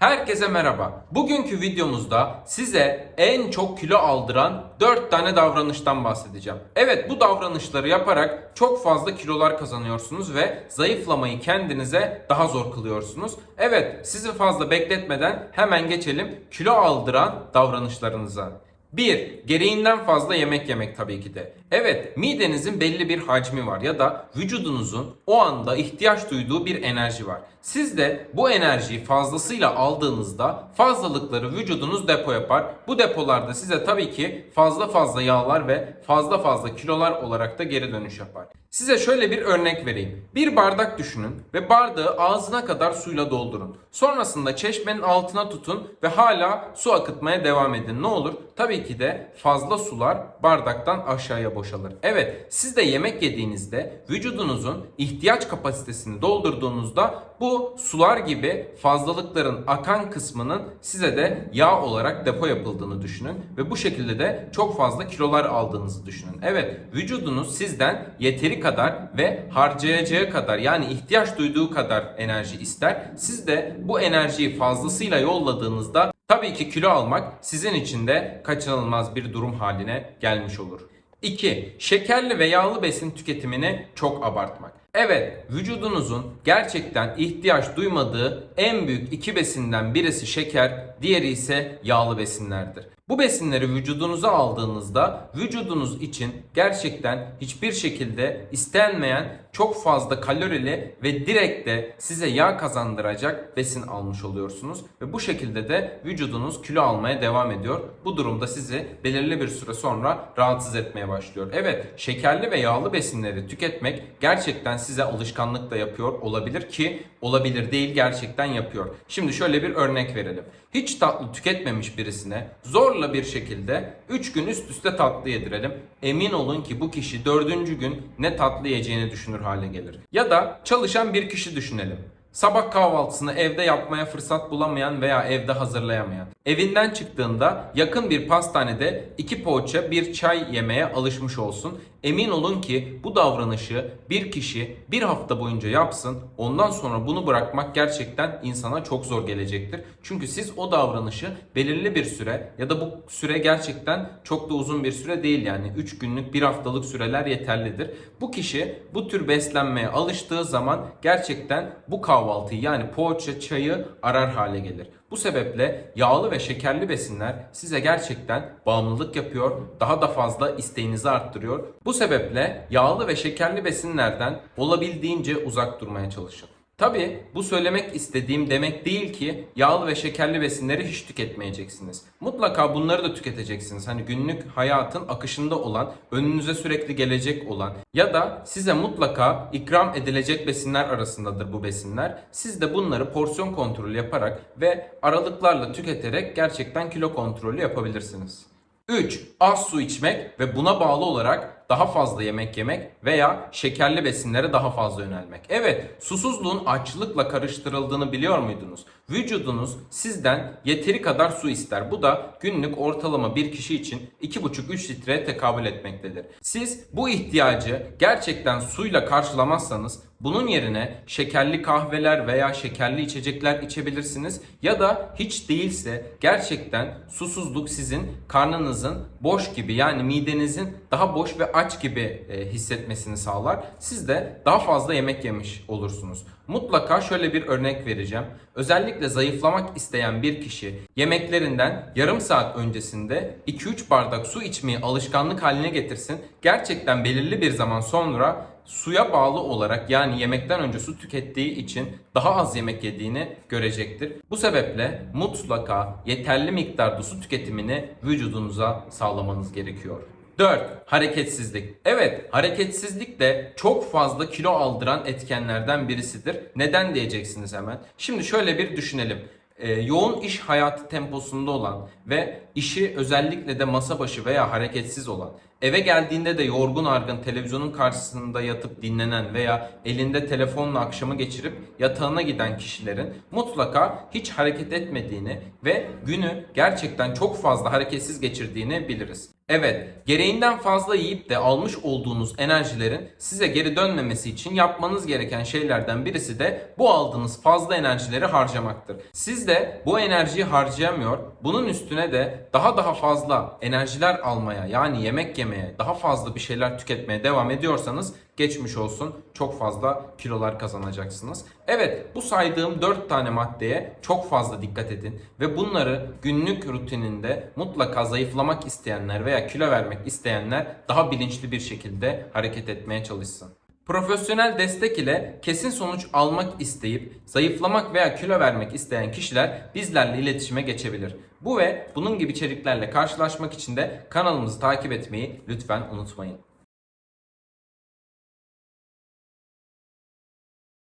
Herkese merhaba. Bugünkü videomuzda size en çok kilo aldıran 4 tane davranıştan bahsedeceğim. Evet bu davranışları yaparak çok fazla kilolar kazanıyorsunuz ve zayıflamayı kendinize daha zor kılıyorsunuz. Evet sizi fazla bekletmeden hemen geçelim kilo aldıran davranışlarınıza. 1. Gereğinden fazla yemek yemek tabii ki de. Evet, midenizin belli bir hacmi var ya da vücudunuzun o anda ihtiyaç duyduğu bir enerji var. Siz de bu enerjiyi fazlasıyla aldığınızda fazlalıkları vücudunuz depo yapar. Bu depolarda size tabii ki fazla fazla yağlar ve fazla fazla kilolar olarak da geri dönüş yapar. Size şöyle bir örnek vereyim. Bir bardak düşünün ve bardağı ağzına kadar suyla doldurun. Sonrasında çeşmenin altına tutun ve hala su akıtmaya devam edin. Ne olur? Tabii ki de fazla sular bardaktan aşağıya boşalır. Evet, siz de yemek yediğinizde vücudunuzun ihtiyaç kapasitesini doldurduğunuzda bu sular gibi fazlalıkların akan kısmının size de yağ olarak depo yapıldığını düşünün ve bu şekilde de çok fazla kilolar aldığınızı düşünün. Evet, vücudunuz sizden yeteri kadar ve harcayacağı kadar yani ihtiyaç duyduğu kadar enerji ister. Siz de bu enerjiyi fazlasıyla yolladığınızda tabii ki kilo almak sizin için de kaçınılmaz bir durum haline gelmiş olur. 2. Şekerli ve yağlı besin tüketimini çok abartmak. Evet, vücudunuzun gerçekten ihtiyaç duymadığı en büyük iki besinden birisi şeker, diğeri ise yağlı besinlerdir. Bu besinleri vücudunuza aldığınızda vücudunuz için gerçekten hiçbir şekilde istenmeyen çok fazla kalorili ve direkt de size yağ kazandıracak besin almış oluyorsunuz ve bu şekilde de vücudunuz kilo almaya devam ediyor. Bu durumda sizi belirli bir süre sonra rahatsız etmeye başlıyor. Evet, şekerli ve yağlı besinleri tüketmek gerçekten size alışkanlık da yapıyor olabilir ki olabilir değil gerçekten yapıyor. Şimdi şöyle bir örnek verelim. Hiç tatlı tüketmemiş birisine zorla bir şekilde 3 gün üst üste tatlı yedirelim. Emin olun ki bu kişi 4. gün ne tatlı yiyeceğini düşünür hale gelir. Ya da çalışan bir kişi düşünelim. Sabah kahvaltısını evde yapmaya fırsat bulamayan veya evde hazırlayamayan. Evinden çıktığında yakın bir pastanede iki poğaça bir çay yemeye alışmış olsun. Emin olun ki bu davranışı bir kişi bir hafta boyunca yapsın. Ondan sonra bunu bırakmak gerçekten insana çok zor gelecektir. Çünkü siz o davranışı belirli bir süre ya da bu süre gerçekten çok da uzun bir süre değil yani 3 günlük bir haftalık süreler yeterlidir. Bu kişi bu tür beslenmeye alıştığı zaman gerçekten bu kahvaltıyı yani poğaça çayı arar hale gelir. Bu sebeple yağlı ve şekerli besinler size gerçekten bağımlılık yapıyor, daha da fazla isteğinizi arttırıyor. Bu sebeple yağlı ve şekerli besinlerden olabildiğince uzak durmaya çalışın. Tabi bu söylemek istediğim demek değil ki yağlı ve şekerli besinleri hiç tüketmeyeceksiniz. Mutlaka bunları da tüketeceksiniz. Hani günlük hayatın akışında olan, önünüze sürekli gelecek olan ya da size mutlaka ikram edilecek besinler arasındadır bu besinler. Siz de bunları porsiyon kontrolü yaparak ve aralıklarla tüketerek gerçekten kilo kontrolü yapabilirsiniz. 3. Az su içmek ve buna bağlı olarak daha fazla yemek yemek veya şekerli besinlere daha fazla yönelmek. Evet, susuzluğun açlıkla karıştırıldığını biliyor muydunuz? Vücudunuz sizden yeteri kadar su ister. Bu da günlük ortalama bir kişi için 2,5-3 litreye tekabül etmektedir. Siz bu ihtiyacı gerçekten suyla karşılamazsanız bunun yerine şekerli kahveler veya şekerli içecekler içebilirsiniz ya da hiç değilse gerçekten susuzluk sizin karnınızın boş gibi yani midenizin daha boş ve aç gibi e, hissetmesini sağlar. Siz de daha fazla yemek yemiş olursunuz. Mutlaka şöyle bir örnek vereceğim. Özellikle zayıflamak isteyen bir kişi yemeklerinden yarım saat öncesinde 2-3 bardak su içmeyi alışkanlık haline getirsin. Gerçekten belirli bir zaman sonra suya bağlı olarak yani yemekten önce su tükettiği için daha az yemek yediğini görecektir. Bu sebeple mutlaka yeterli miktarda su tüketimini vücudunuza sağlamanız gerekiyor. 4. Hareketsizlik. Evet, hareketsizlik de çok fazla kilo aldıran etkenlerden birisidir. Neden diyeceksiniz hemen. Şimdi şöyle bir düşünelim. Ee, yoğun iş hayatı temposunda olan ve işi özellikle de masa başı veya hareketsiz olan eve geldiğinde de yorgun argın televizyonun karşısında yatıp dinlenen veya elinde telefonla akşamı geçirip yatağına giden kişilerin mutlaka hiç hareket etmediğini ve günü gerçekten çok fazla hareketsiz geçirdiğini biliriz. Evet, gereğinden fazla yiyip de almış olduğunuz enerjilerin size geri dönmemesi için yapmanız gereken şeylerden birisi de bu aldığınız fazla enerjileri harcamaktır. Siz de bu enerjiyi harcayamıyor, bunun üstüne de daha daha fazla enerjiler almaya yani yemek yemeye, daha fazla bir şeyler tüketmeye devam ediyorsanız geçmiş olsun çok fazla kilolar kazanacaksınız. Evet bu saydığım 4 tane maddeye çok fazla dikkat edin ve bunları günlük rutininde mutlaka zayıflamak isteyenler veya kilo vermek isteyenler daha bilinçli bir şekilde hareket etmeye çalışsın. Profesyonel destek ile kesin sonuç almak isteyip zayıflamak veya kilo vermek isteyen kişiler bizlerle iletişime geçebilir. Bu ve bunun gibi içeriklerle karşılaşmak için de kanalımızı takip etmeyi lütfen unutmayın.